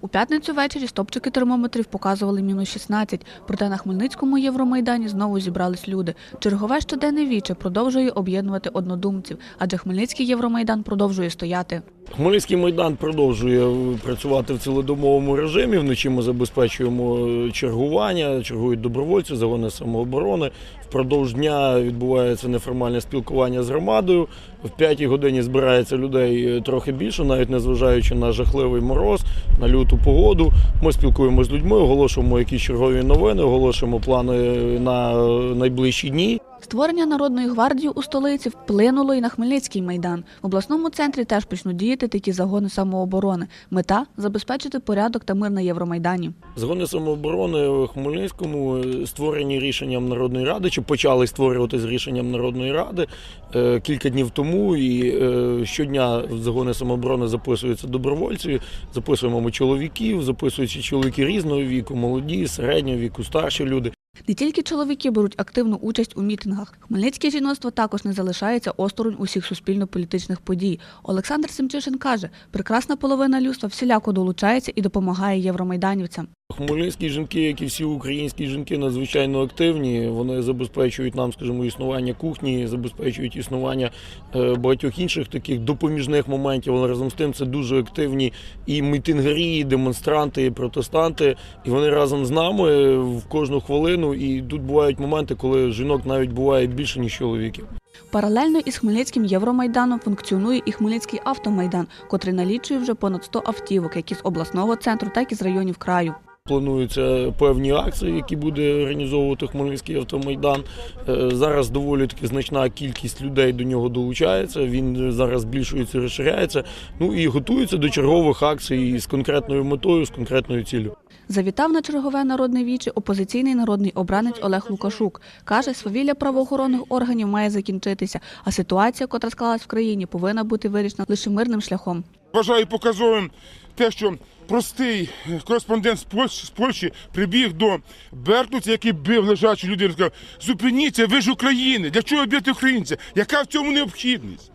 У п'ятницю ввечері стопчики термометрів показували мінус 16, проте на Хмельницькому Євромайдані знову зібрались люди. Чергове щоденне віче продовжує об'єднувати однодумців, адже Хмельницький Євромайдан продовжує стояти. Хмельницький майдан продовжує працювати в цілодомовому режимі. Вночі ми забезпечуємо чергування, чергують добровольці, загони самооборони. Впродовж дня відбувається неформальне спілкування з громадою. В п'ятій годині збирається людей трохи більше, навіть незважаючи на жахливий мороз, на люту погоду. Ми спілкуємося з людьми, оголошуємо якісь чергові новини, оголошуємо плани на найближчі дні. Створення Народної гвардії у столиці вплинуло і на Хмельницький майдан. В обласному центрі теж почнуть діяти такі загони самооборони. Мета забезпечити порядок та мир на Євромайдані. Загони самооборони в Хмельницькому е, створені рішенням Народної ради, чи почали створювати з рішенням Народної ради е, кілька днів тому. І е, щодня в загони самооборони записуються добровольці, записуємо ми чоловіків, записуються чоловіки різного віку, молоді, середнього віку, старші люди. Не тільки чоловіки беруть активну участь у мітингах. Хмельницьке жіноцтво також не залишається осторонь усіх суспільно-політичних подій. Олександр Семчишин каже, прекрасна половина людства всіляко долучається і допомагає євромайданівцям. Хмельницькі жінки, як і всі українські жінки, надзвичайно активні. Вони забезпечують нам, скажімо, існування кухні, забезпечують існування е, багатьох інших таких допоміжних моментів. Але разом з тим це дуже активні і мітингарі, і демонстранти, і протестанти. І вони разом з нами в кожну хвилину. І тут бувають моменти, коли жінок навіть буває більше ніж чоловіків. Паралельно із Хмельницьким Євромайданом функціонує і Хмельницький автомайдан, котрий налічує вже понад 100 автівок, як із обласного центру, так і з районів краю. Плануються певні акції, які буде організовувати Хмельницький автомайдан. Е, Зараз доволі таки значна кількість людей до нього долучається. Він зараз збільшується, розширяється. Ну і готується до чергових акцій з конкретною метою, з конкретною ціллю. Завітав на чергове народне віче опозиційний народний обранець Олег Лукашук. Каже, свавілля правоохоронних органів має закінчитися, а ситуація, котра склалась в країні, повинна бути вирішена лише мирним шляхом. Вважаю показовим те, що простий кореспондент з Польщі, з Польщі прибіг до Бертуця, який бив лежачу людину, сказав, зупиніться, ви ж України, для чого бити українця? Яка в цьому необхідність?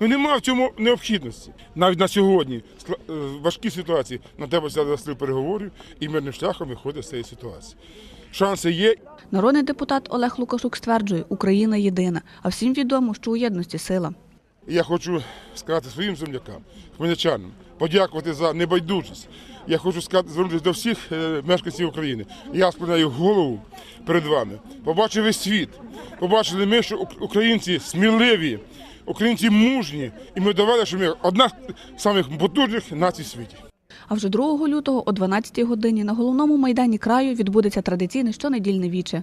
Ну нема в цьому необхідності. Навіть на сьогодні е, важкі ситуації на тебе за переговорів і мирним шляхом виходить з цієї ситуації. Шанси є, Народний депутат Олег Лукашук стверджує, Україна єдина, а всім відомо, що у єдності сила. Я хочу сказати своїм землякам, хмельничанам, подякувати за небайдужість. Я хочу сказати, звернутися до всіх е, мешканців України. Я склоняю голову перед вами. Побачив весь світ. Побачили ми, що українці сміливі, українці мужні, і ми довели, що ми одна з самих потужних націй світі. А вже 2 лютого о 12 годині на головному майдані краю відбудеться традиційне щонедільне віче.